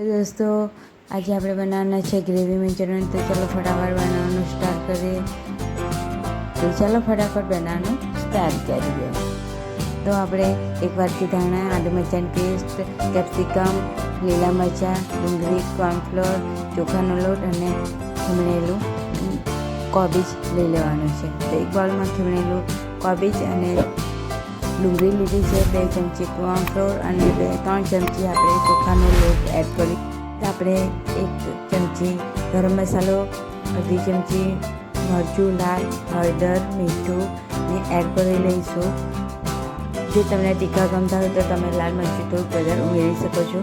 દોસ્તો, આજે આપણે બનાવવાના છે ગ્રેવી મંચુરિયન. તો ચાલો ફટાફટ બનાવવાનું સ્ટાર્ટ કરીએ. તો ચાલો ફટાફટ બનાવવાનું સ્ટાર્ટ કરીએ. તો આપણે એક વાટકી ધાણા, આદુ મરચાંની પેસ્ટ, કેપ્સિકમ, લીલા મરચાં, ડુંગળી કોર્નફ્લોર ચોખાનો લોટ અને ખમણેલું કોબીજ લઈ લેવાનું છે. તો એક બોલમાં ખમણેલું કોબીજ અને ડુંગળી લીધી છે, બે ચમચી કોર્નફ્લોર અને બે, ત્રણ ચમચી આપણે ચોખાનો લોટ એડ કરી આપણે એક ચમચી ગરમ મસાલો, અડધી ચમચી મરચું, લાલ, હળદર, મીઠું ને એડ કરી લઈશું. જો તમને તીખા ગમતા હોય તો તમે લાલ મરચું થોડું બધા ઉમેરી શકો છો.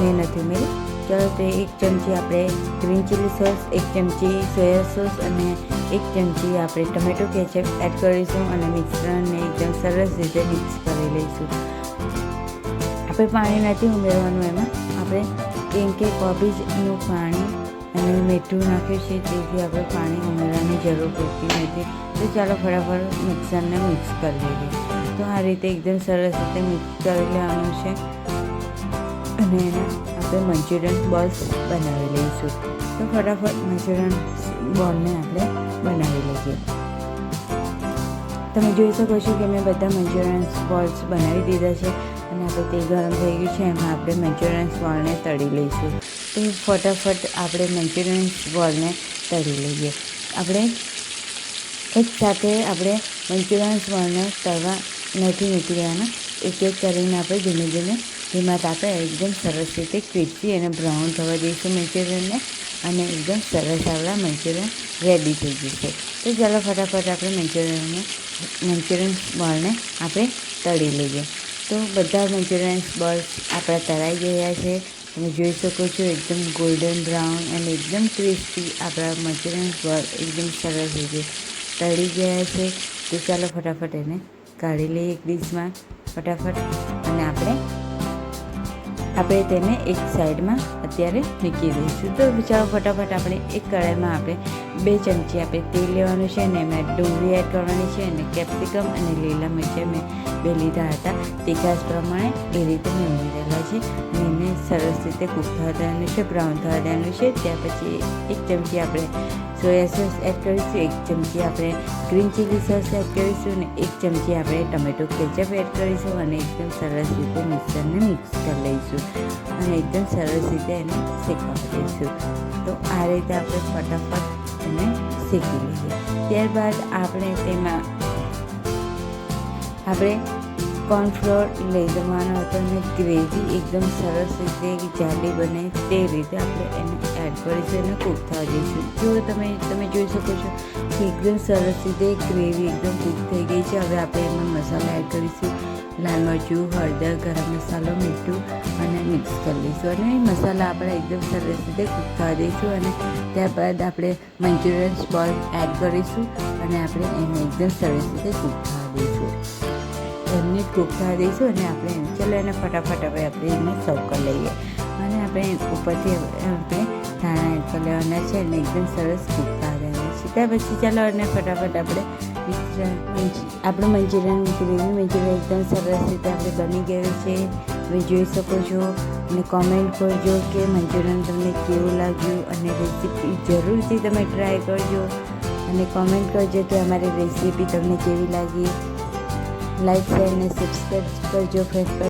મેં નથી ઉમેરી ચાલો તો એક ચમચી આપણે ગ્રીન ચીલી સોસ એક ચમચી સોયા સોસ અને એક ચમચી આપણે ટમેટો કેચઅપ એડ કરીશું અને મિશ્રણને એકદમ સરસ રીતે મિક્સ કરી લઈશું. આપણે પાણી નથી ઉમેરવાનું એમાં. આપણે કેમ કે કોબીજનું પાણી અને મીઠું નાખ્યું છે, તેથી આપણે પાણી ઉમેરવાની જરૂર પડતી નથી. તો ચાલો ફટાફટ મિક્સરને મિક્સ કરી લઈએ. તો આ રીતે એકદમ સરસ રીતે મિક્સ કરી લેવાનું છે. અને એને આપણે મંચુરિયન બોલ્સ બનાવી લઈશું. તો ફટાફટ મંચુરિયન બોલને આપણે બનાવી લઈએ. તમે જોઈ શકો છો કે મેં બધા મંચુરિયન બોલ્સ બનાવી દીધા છે. અને આપણે તે ગરમ થઈ ગયું છે, એમાં આપણે મંચુરિયન બોલને તળી લઈશું. તો ફટાફટ આપણે મંચુરિયન બોલને તળી લઈએ. આપણે એક સાથે આપણે મંચુરિયન બોલને તળવા નથી નીકળી દેવાના એક એક કરીને આપણે ધીમે ધીમે ધીમા તાપે એકદમ સરસ રીતે ક્રિસ્પી અને બ્રાઉન થવા દઈશું મંચુરિયનને અને એકદમ સરસ આપણા મંચુરિયન રેડી થઈ જશે. તો ચાલો ફટાફટ આપણે મંચુરિયનને મંચુરિયન બોલને આપણે તળી લઈએ. તો બધા મંચુરિયન બર્ડ્સ આપણા તળાઈ ગયા છે. તમે જોઈ શકો છો એકદમ ગોલ્ડન બ્રાઉન અને એકદમ ક્રિસ્પી આપણા મંચુરિયન બર્ડ એકદમ સરસ રીતે તળી ગયા છે. તો ચાલો ફટાફટ એને કાઢી લઈએ એક ડીશમાં. ફટાફટ. અને આપણે આપણે તેને એક સાઈડમાં અત્યારે મૂકી દઈશું. તો ચાલો ફટાફટ આપણે એક કડાઈમાં આપણે બે ચમચી આપણે તેલ લેવાનું છે અને એમાં ડુંગળી એડ કરવાની છે અને કેપ્સિકમ અને લીલા મરચાં મેં બે લીધા હતા. તીખાસ પ્રમાણે એ રીતે મેં ઉમેરેલા છે અને એને સરસ રીતે કૂક થવા દેવાનું છે, બ્રાઉન થવા દેવાનું છે. ત્યાર પછી એક ચમચી આપણે સોયા સોસ એડ કરીશું, એક ચમચી આપણે ગ્રીન ચીલી સોસ એડ કરીશું અને એક ચમચી આપણે ટમેટો કેચઅપ એડ કરીશું અને એકદમ સરસ રીતે મિક્સરને મિક્સ કરી લઈશું. અને એકદમ સરસ રીતે એને શેકવા દઈશું તો આ રીતે આપણે ફટાફટ એને શેકી લઈએ. ત્યારબાદ આપણે તેમાં આપણે કોર્નફ્લોર લઈ જવાનો હતો અને ગ્રેવી એકદમ સરસ રીતે જાડી બને તે રીતે આપણે એને એડ કરીશું અને કૂક થવા દઈશું. જો તમે તમે જોઈ શકો છો કે એકદમ સરસ રીતે ગ્રેવી એકદમ કૂક થઈ ગઈ છે. હવે આપણે એમાં મસાલા એડ કરીશું. લાલ મરચું હળદર, ગરમ મસાલો, મીઠું અને મિક્સ કરી લઈશું અને એ મસાલા આપણે એકદમ સરસ રીતે કૂક થવા દઈશું અને ત્યારબાદ આપણે મંચુરિયન સ્પોલ એડ કરીશું અને આપણે એને એકદમ સરસ રીતે કૂક થવા દઈશું. એમને કૂક થવા દઈશું અને આપણે એમ ચાલો એને ફટાફટ હવે આપણે એને સર્વ કરી લઈએ. અને આપણે ઉપરથી આપણે ધાણા એડ કરી લેવાના છે અને એકદમ સરસ કૂક થવા છે ત્યાર પછી ચાલો અને ફટાફટ આપણે આપણું મંચુરિયન ગ્રેવી મંચુરિયન એકદમ સરસ રીતે આપણે બની ગયું છે. તમે જોઈ શકો છો અને કોમેન્ટ કરજો કે મંચુરિયન તમને કેવું લાગ્યું અને રેસીપી જરૂરથી તમે ટ્રાય કરજો. અને કોમેન્ટ કરજો કે અમારી રેસીપી તમને કેવી લાગી. લાઈક શેર અને સબસ્ક્રાઈબ કરજો ફ્રેન્ડ